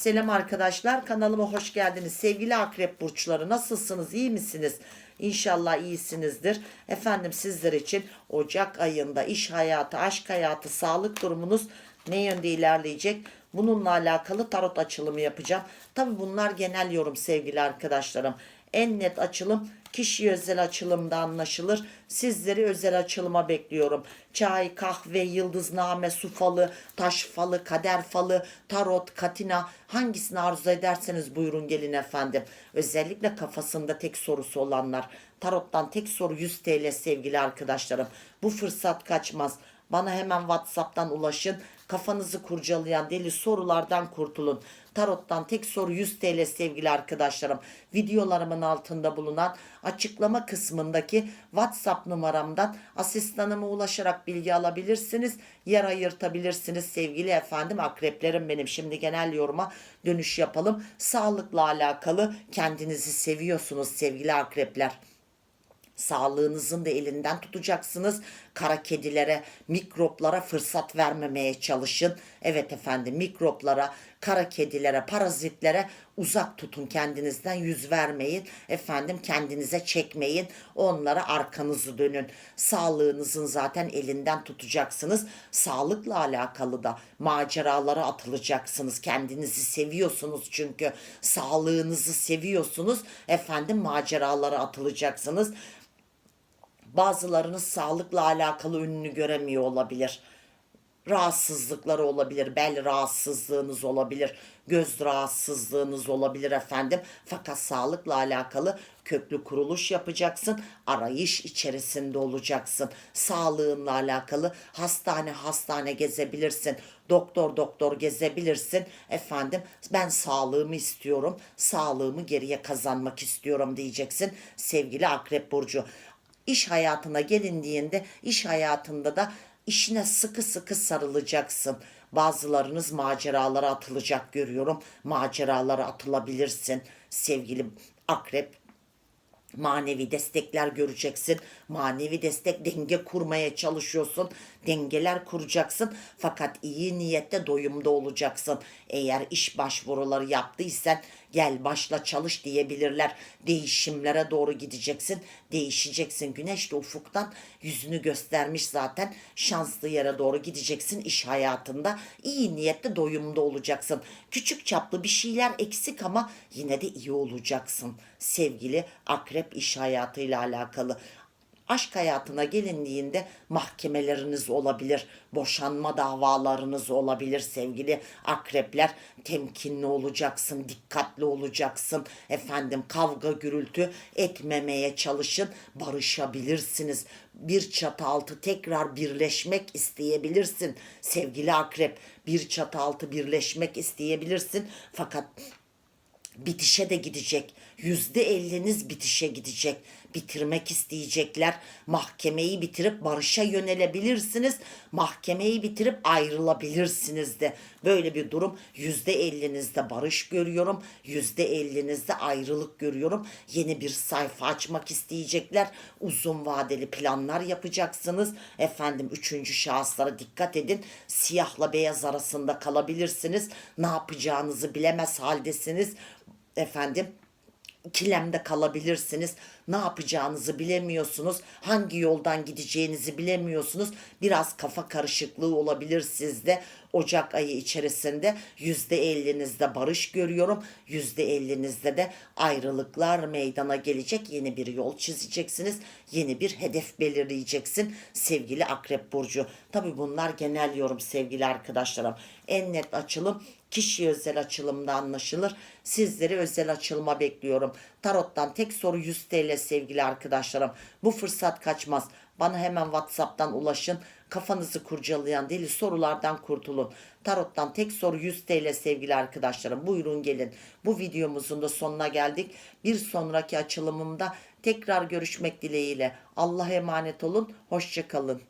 Selam arkadaşlar kanalıma hoş geldiniz. Sevgili akrep burçları nasılsınız iyi misiniz? İnşallah iyisinizdir. Efendim sizler için Ocak ayında iş hayatı, aşk hayatı, sağlık durumunuz ne yönde ilerleyecek? Bununla alakalı tarot açılımı yapacağım. Tabi bunlar genel yorum sevgili arkadaşlarım. En net açılım kişi özel açılımda anlaşılır. Sizleri özel açılıma bekliyorum. Çay, kahve, yıldızname, su falı, taş falı, kader falı, tarot, katina hangisini arzu ederseniz buyurun gelin efendim. Özellikle kafasında tek sorusu olanlar. Tarottan tek soru 100 TL sevgili arkadaşlarım. Bu fırsat kaçmaz. Bana hemen WhatsApp'tan ulaşın. Kafanızı kurcalayan deli sorulardan kurtulun. Tarot'tan tek soru 100 TL sevgili arkadaşlarım. Videolarımın altında bulunan açıklama kısmındaki WhatsApp numaramdan asistanıma ulaşarak bilgi alabilirsiniz. Yer ayırtabilirsiniz sevgili efendim. Akreplerim benim. Şimdi genel yoruma dönüş yapalım. Sağlıkla alakalı kendinizi seviyorsunuz sevgili akrepler. Sağlığınızın da elinden tutacaksınız. Kara kedilere, mikroplara fırsat vermemeye çalışın. Evet efendim mikroplara, kara kedilere, parazitlere uzak tutun kendinizden yüz vermeyin. Efendim kendinize çekmeyin. Onlara arkanızı dönün. Sağlığınızın zaten elinden tutacaksınız. Sağlıkla alakalı da maceralara atılacaksınız. Kendinizi seviyorsunuz çünkü. Sağlığınızı seviyorsunuz. Efendim maceralara atılacaksınız. Bazılarınız sağlıkla alakalı ününü göremiyor olabilir. Rahatsızlıkları olabilir, bel rahatsızlığınız olabilir, göz rahatsızlığınız olabilir efendim. Fakat sağlıkla alakalı köklü kuruluş yapacaksın, arayış içerisinde olacaksın. Sağlığınla alakalı hastane hastane gezebilirsin, doktor doktor gezebilirsin. Efendim ben sağlığımı istiyorum, sağlığımı geriye kazanmak istiyorum diyeceksin sevgili Akrep Burcu. İş hayatına gelindiğinde iş hayatında da işine sıkı sıkı sarılacaksın. Bazılarınız maceralara atılacak görüyorum. Maceralara atılabilirsin sevgili akrep manevi destekler göreceksin. Manevi destek denge kurmaya çalışıyorsun. Dengeler kuracaksın. Fakat iyi niyette doyumda olacaksın. Eğer iş başvuruları yaptıysan gel başla çalış diyebilirler. Değişimlere doğru gideceksin. Değişeceksin. Güneş de ufuktan yüzünü göstermiş zaten. Şanslı yere doğru gideceksin iş hayatında. İyi niyette doyumda olacaksın. Küçük çaplı bir şeyler eksik ama yine de iyi olacaksın. Sevgili akrep iş hayatıyla alakalı. Aşk hayatına gelindiğinde mahkemeleriniz olabilir, boşanma davalarınız olabilir sevgili akrepler. Temkinli olacaksın, dikkatli olacaksın. Efendim kavga gürültü etmemeye çalışın, barışabilirsiniz. Bir çatı altı tekrar birleşmek isteyebilirsin sevgili akrep. Bir çatı altı birleşmek isteyebilirsin fakat bitişe de gidecek. Yüzde elliniz bitişe gidecek. Bitirmek isteyecekler. Mahkemeyi bitirip barışa yönelebilirsiniz. Mahkemeyi bitirip ayrılabilirsiniz de. Böyle bir durum yüzde ellinizde barış görüyorum. Yüzde ellinizde ayrılık görüyorum. Yeni bir sayfa açmak isteyecekler. Uzun vadeli planlar yapacaksınız. Efendim üçüncü şahıslara dikkat edin. Siyahla beyaz arasında kalabilirsiniz. Ne yapacağınızı bilemez haldesiniz efendim ikilemde kalabilirsiniz. Ne yapacağınızı bilemiyorsunuz. Hangi yoldan gideceğinizi bilemiyorsunuz. Biraz kafa karışıklığı olabilir sizde. Ocak ayı içerisinde yüzde ellinizde barış görüyorum. Yüzde ellinizde de ayrılıklar meydana gelecek. Yeni bir yol çizeceksiniz. Yeni bir hedef belirleyeceksin sevgili Akrep Burcu. Tabi bunlar genel yorum sevgili arkadaşlarım. En net açılım kişi özel açılımda anlaşılır. Sizleri özel açılma bekliyorum. Tarot'tan tek soru 100 TL sevgili arkadaşlarım. Bu fırsat kaçmaz. Bana hemen WhatsApp'tan ulaşın. Kafanızı kurcalayan deli sorulardan kurtulun. Tarot'tan tek soru 100 TL sevgili arkadaşlarım. Buyurun gelin. Bu videomuzun da sonuna geldik. Bir sonraki açılımımda tekrar görüşmek dileğiyle. Allah'a emanet olun. Hoşçakalın.